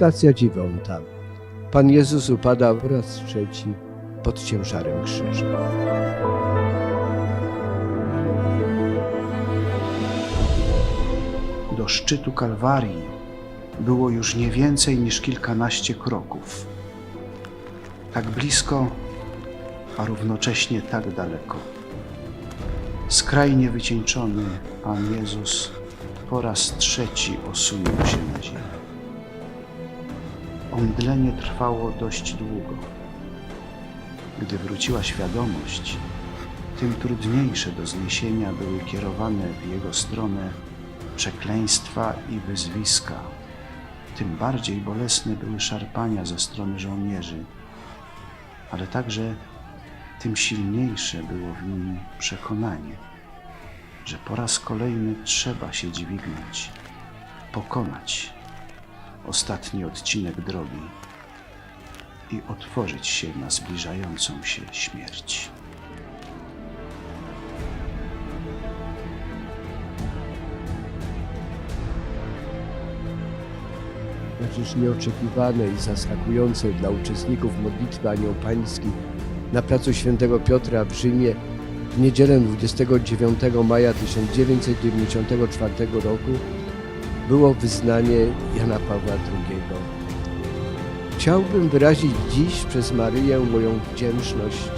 Stacja dziewiąta. Pan Jezus upada po raz trzeci pod ciężarem krzyża. Do szczytu Kalwarii było już nie więcej niż kilkanaście kroków. Tak blisko, a równocześnie tak daleko. Skrajnie wycieńczony Pan Jezus po raz trzeci osunął się na ziemię. Omdlenie trwało dość długo. Gdy wróciła świadomość, tym trudniejsze do zniesienia były kierowane w jego stronę przekleństwa i wyzwiska. Tym bardziej bolesne były szarpania ze strony żołnierzy, ale także tym silniejsze było w nim przekonanie, że po raz kolejny trzeba się dźwignąć, pokonać ostatni odcinek drogi i otworzyć się na zbliżającą się śmierć. Jakieś nieoczekiwane i zaskakujące dla uczestników modlitwy Anioł Pański na placu Świętego Piotra w Rzymie w niedzielę 29 maja 1994 roku było wyznanie Jana Pawła II. Chciałbym wyrazić dziś przez Maryję moją wdzięczność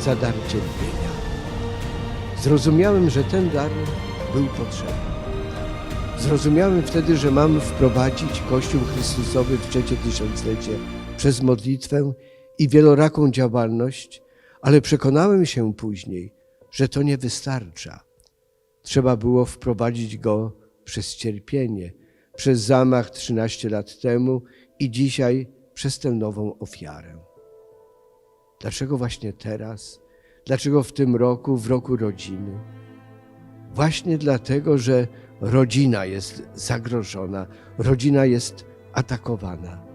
za dar cierpienia. Zrozumiałem, że ten dar był potrzebny. Zrozumiałem wtedy, że mam wprowadzić Kościół Chrystusowy w trzecie tysiąclecie przez modlitwę i wieloraką działalność, ale przekonałem się później, że to nie wystarcza. Trzeba było wprowadzić go przez cierpienie, przez zamach 13 lat temu i dzisiaj przez tę nową ofiarę. Dlaczego właśnie teraz? Dlaczego w tym roku, w roku rodziny? Właśnie dlatego, że rodzina jest zagrożona, rodzina jest atakowana.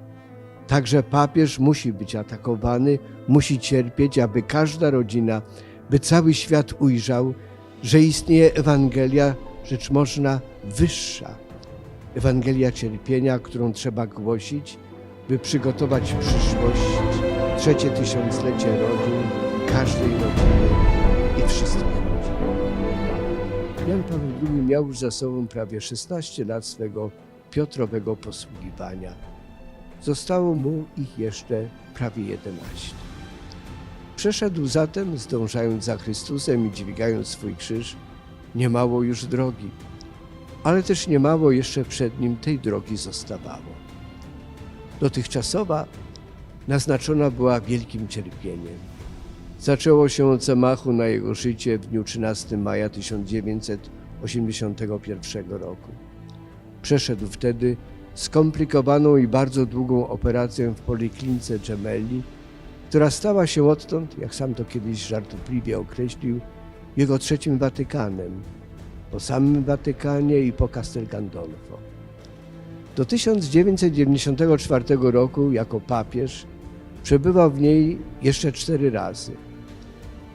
Także papież musi być atakowany, musi cierpieć, aby każda rodzina, by cały świat ujrzał, że istnieje Ewangelia, rzecz można wyższa. Ewangelia cierpienia, którą trzeba głosić, by przygotować przyszłość, trzecie tysiąclecie rodzin, każdej rodziny i wszystkich rodzin. Jan Paweł II miał już za sobą prawie 16 lat swego Piotrowego posługiwania. Zostało mu ich jeszcze prawie 11. Przeszedł zatem, zdążając za Chrystusem i dźwigając swój krzyż, niemało już drogi, ale też niemało jeszcze przed nim tej drogi zostawało. Dotychczasowa naznaczona była wielkim cierpieniem. Zaczęło się od zamachu na jego życie w dniu 13 maja 1981 roku. Przeszedł wtedy skomplikowaną i bardzo długą operację w poliklinice Gemelli, która stała się odtąd, jak sam to kiedyś żartobliwie określił, jego trzecim Watykanem, po samym Watykanie i po Castel Gandolfo. Do 1994 roku jako papież przebywał w niej jeszcze cztery razy.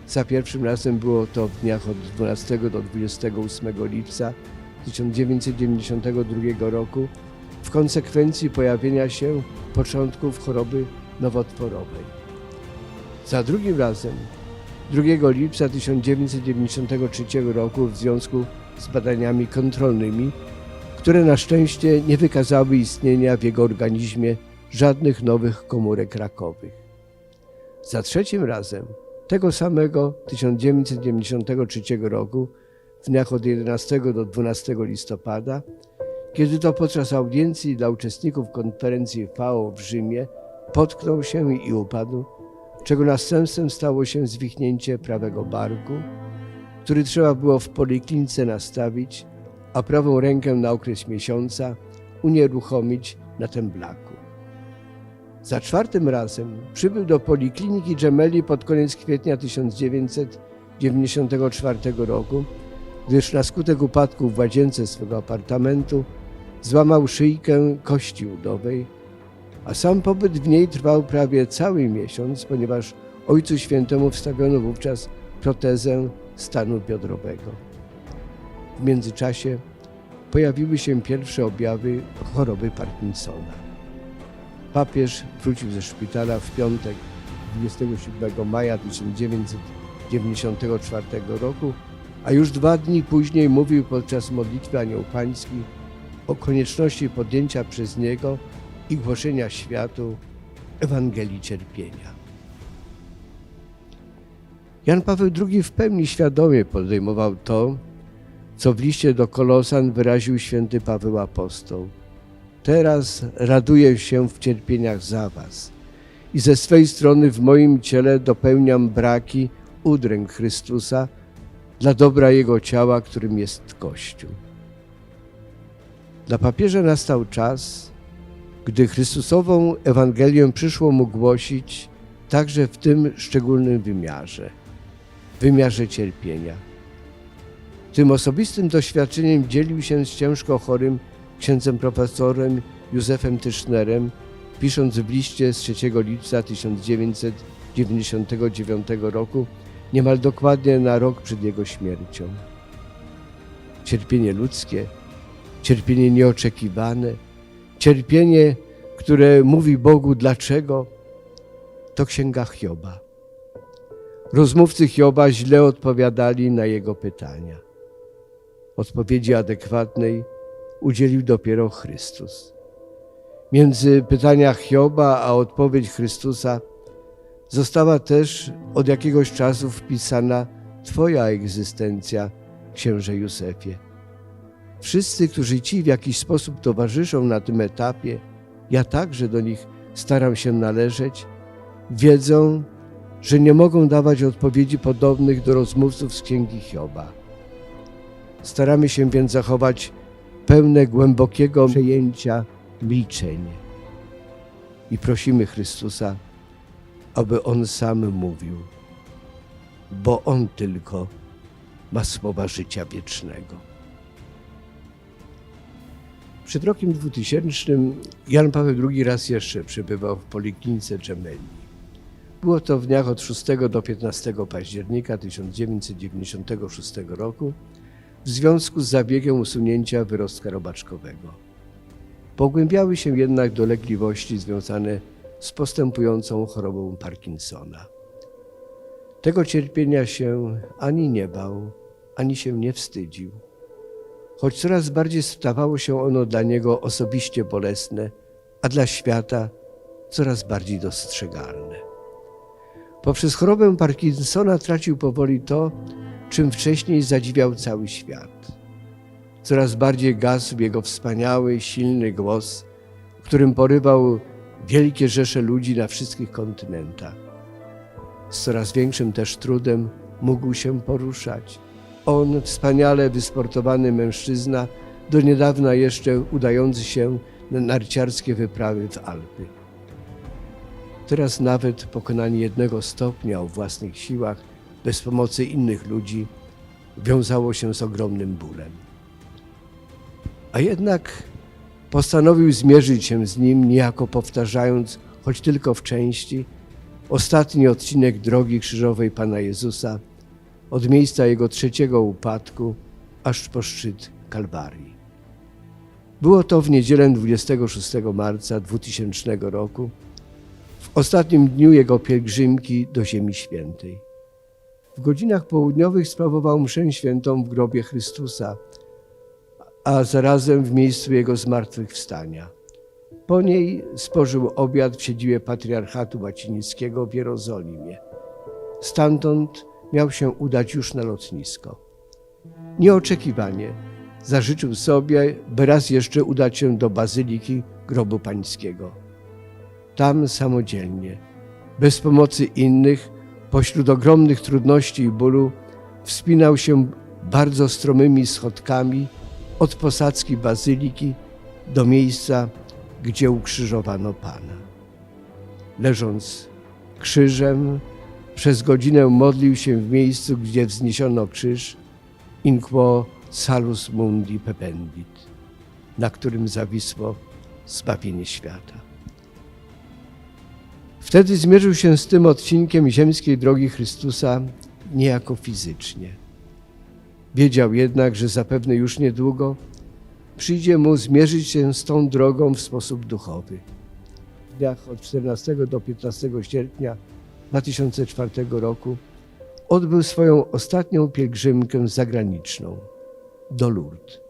Za pierwszym razem było to w dniach od 12 do 28 lipca 1992 roku w konsekwencji pojawienia się początków choroby nowotworowej. Za drugim razem 2 lipca 1993 roku w związku z badaniami kontrolnymi, które na szczęście nie wykazały istnienia w jego organizmie żadnych nowych komórek rakowych. Za trzecim razem tego samego 1993 roku w dniach od 11 do 12 listopada, kiedy to podczas audiencji dla uczestników konferencji FAO w Rzymie potknął się i upadł, czego następstwem stało się zwichnięcie prawego barku, który trzeba było w poliklinice nastawić, a prawą rękę na okres miesiąca unieruchomić na temblaku. Za czwartym razem przybył do Polikliniki Gemelli pod koniec kwietnia 1994 roku, gdyż na skutek upadku w łazience swego apartamentu złamał szyjkę kości udowej, a sam pobyt w niej trwał prawie cały miesiąc, ponieważ Ojcu Świętemu wstawiono wówczas protezę stanu biodrowego. W międzyczasie pojawiły się pierwsze objawy choroby Parkinsona. Papież wrócił ze szpitala w piątek 27 maja 1994 roku, a już dwa dni później mówił podczas modlitwy Anioł Pański o konieczności podjęcia przez niego i głoszenia światu Ewangelii cierpienia. Jan Paweł II w pełni świadomie podejmował to, co w liście do Kolosan wyraził święty Paweł Apostoł. Teraz raduję się w cierpieniach za was i ze swej strony w moim ciele dopełniam braki udręk Chrystusa dla dobra Jego ciała, którym jest Kościół. Dla papieża nastał czas, gdy Chrystusową Ewangelię przyszło mu głosić także w tym szczególnym wymiarze, wymiarze cierpienia. Tym osobistym doświadczeniem dzielił się z ciężko chorym księdzem profesorem Józefem Tysznerem, pisząc w liście z 3 lipca 1999 roku, niemal dokładnie na rok przed jego śmiercią. Cierpienie ludzkie, cierpienie nieoczekiwane, cierpienie, które mówi Bogu dlaczego, to księga Hioba. Rozmówcy Hioba źle odpowiadali na jego pytania. Odpowiedzi adekwatnej udzielił dopiero Chrystus. Między pytania Hioba a odpowiedź Chrystusa została też od jakiegoś czasu wpisana Twoja egzystencja, księże Józefie. Wszyscy, którzy Ci w jakiś sposób towarzyszą na tym etapie, ja także do nich staram się należeć, wiedzą, że nie mogą dawać odpowiedzi podobnych do rozmówców z księgi Hioba. Staramy się więc zachować pełne głębokiego przejęcia milczenie. I prosimy Chrystusa, aby On sam mówił, bo On tylko ma słowa życia wiecznego. Przed rokiem 2000 Jan Paweł II raz jeszcze przebywał w Poliklinice Gemelli. Było to w dniach od 6 do 15 października 1996 roku w związku z zabiegiem usunięcia wyrostka robaczkowego. Pogłębiały się jednak dolegliwości związane z postępującą chorobą Parkinsona. Tego cierpienia się ani nie bał, ani się nie wstydził, choć coraz bardziej stawało się ono dla niego osobiście bolesne, a dla świata coraz bardziej dostrzegalne. Poprzez chorobę Parkinsona tracił powoli to, czym wcześniej zadziwiał cały świat. Coraz bardziej gasł jego wspaniały, silny głos, którym porywał wielkie rzesze ludzi na wszystkich kontynentach. Z coraz większym też trudem mógł się poruszać. On, wspaniale wysportowany mężczyzna, do niedawna jeszcze udający się na narciarskie wyprawy w Alpy. Teraz nawet pokonanie jednego stopnia o własnych siłach, bez pomocy innych ludzi, wiązało się z ogromnym bólem. A jednak postanowił zmierzyć się z nim, niejako powtarzając, choć tylko w części, ostatni odcinek drogi krzyżowej Pana Jezusa, od miejsca jego trzeciego upadku aż po szczyt Kalwarii. Było to w niedzielę 26 marca 2000 roku, w ostatnim dniu jego pielgrzymki do Ziemi Świętej. W godzinach południowych sprawował mszę świętą w grobie Chrystusa, a zarazem w miejscu jego zmartwychwstania. Po niej spożył obiad w siedzibie patriarchatu łacinickiego w Jerozolimie. Stamtąd miał się udać już na lotnisko. Nieoczekiwanie zażyczył sobie, by raz jeszcze udać się do Bazyliki Grobu Pańskiego. Tam samodzielnie, bez pomocy innych, pośród ogromnych trudności i bólu, wspinał się bardzo stromymi schodkami od posadzki bazyliki do miejsca, gdzie ukrzyżowano Pana. Leżąc krzyżem, przez godzinę modlił się w miejscu, gdzie wzniesiono krzyż, in quo salus mundi pependit, na którym zawisło zbawienie świata. Wtedy zmierzył się z tym odcinkiem ziemskiej drogi Chrystusa niejako fizycznie. Wiedział jednak, że zapewne już niedługo przyjdzie mu zmierzyć się z tą drogą w sposób duchowy. W dniach od 14 do 15 sierpnia 2004 roku odbył swoją ostatnią pielgrzymkę zagraniczną do Lourdes.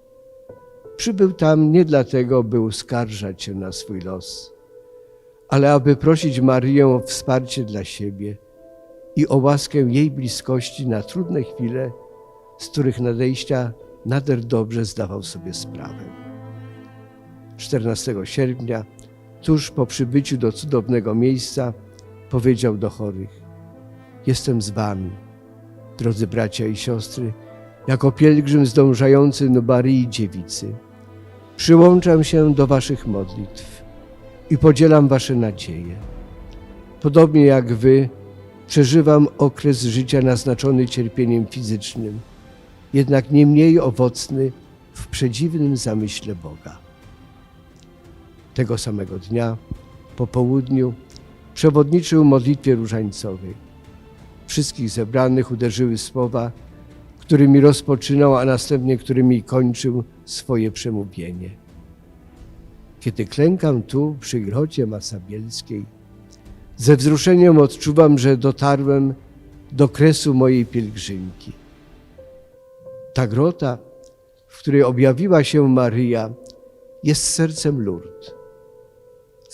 Przybył tam nie dlatego, by uskarżać się na swój los, ale aby prosić Maryję o wsparcie dla siebie i o łaskę jej bliskości na trudne chwile, z których nadejścia nader dobrze zdawał sobie sprawę. 14 sierpnia, tuż po przybyciu do cudownego miejsca, powiedział do chorych: Jestem z wami, drodzy bracia i siostry, jako pielgrzym zdążający do Maryi Dziewicy. Przyłączam się do waszych modlitw i podzielam wasze nadzieje. Podobnie jak wy, przeżywam okres życia naznaczony cierpieniem fizycznym, jednak nie mniej owocny w przedziwnym zamyśle Boga. Tego samego dnia, po południu, przewodniczył modlitwie różańcowej. Wszystkich zebranych uderzyły słowa, którymi rozpoczynał, a następnie którymi kończył swoje przemówienie. Kiedy klękam tu przy grocie Masabielskiej, ze wzruszeniem odczuwam, że dotarłem do kresu mojej pielgrzymki. Ta grota, w której objawiła się Maryja, jest sercem Lourdes.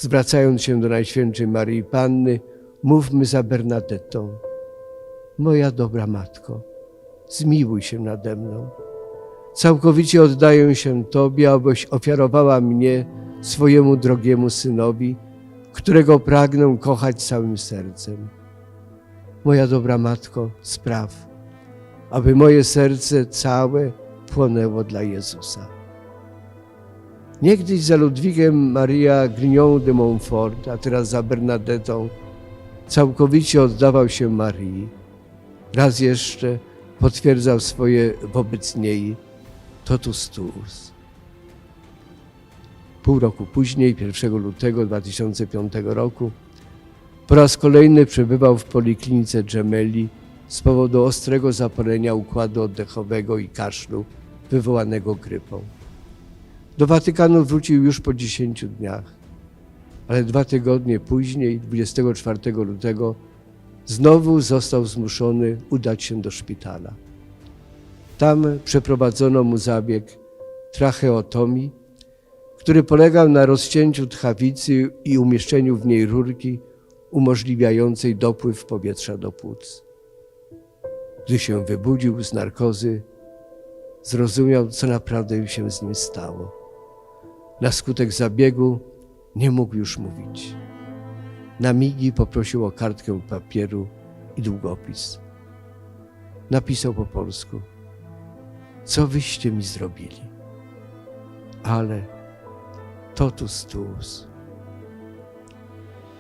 Zwracając się do Najświętszej Maryi Panny, mówmy za Bernadettą. Moja dobra Matko, zmiłuj się nade mną. Całkowicie oddaję się Tobie, abyś ofiarowała mnie swojemu drogiemu synowi, którego pragnę kochać całym sercem. Moja dobra Matko, spraw, aby moje serce całe płonęło dla Jezusa. Niegdyś za Ludwigiem Maria Grignon de Montfort, a teraz za Bernadettą, całkowicie oddawał się Marii. Raz jeszcze potwierdzał swoje wobec niej totus tuus. Pół roku później, 1 lutego 2005 roku, po raz kolejny przebywał w poliklinice Gemelli z powodu ostrego zapalenia układu oddechowego i kaszlu wywołanego grypą. Do Watykanu wrócił już po 10 dniach, ale dwa tygodnie później, 24 lutego, znowu został zmuszony udać się do szpitala. Tam przeprowadzono mu zabieg tracheotomii, który polegał na rozcięciu tchawicy i umieszczeniu w niej rurki umożliwiającej dopływ powietrza do płuc. Gdy się wybudził z narkozy, zrozumiał, co naprawdę się z nim stało. Na skutek zabiegu nie mógł już mówić. Na migi poprosił o kartkę papieru i długopis. Napisał po polsku: Co wyście mi zrobili? Ale totus tuus.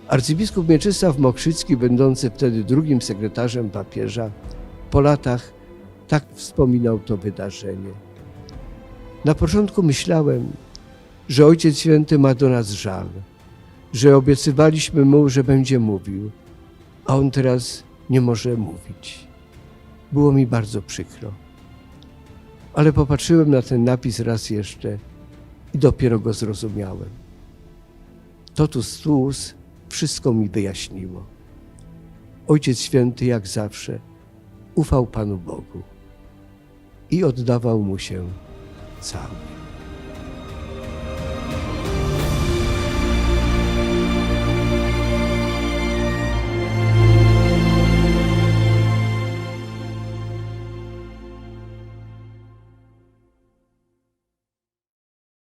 Arcybiskup Mieczysław Mokrzycki, będący wtedy drugim sekretarzem papieża, po latach tak wspominał to wydarzenie. Na początku myślałem, że Ojciec Święty ma do nas żal, że obiecywaliśmy mu, że będzie mówił, a on teraz nie może mówić. Było mi bardzo przykro. Ale popatrzyłem na ten napis raz jeszcze i dopiero go zrozumiałem. Totus tuus wszystko mi wyjaśniło. Ojciec Święty, jak zawsze, ufał Panu Bogu i oddawał mu się cały.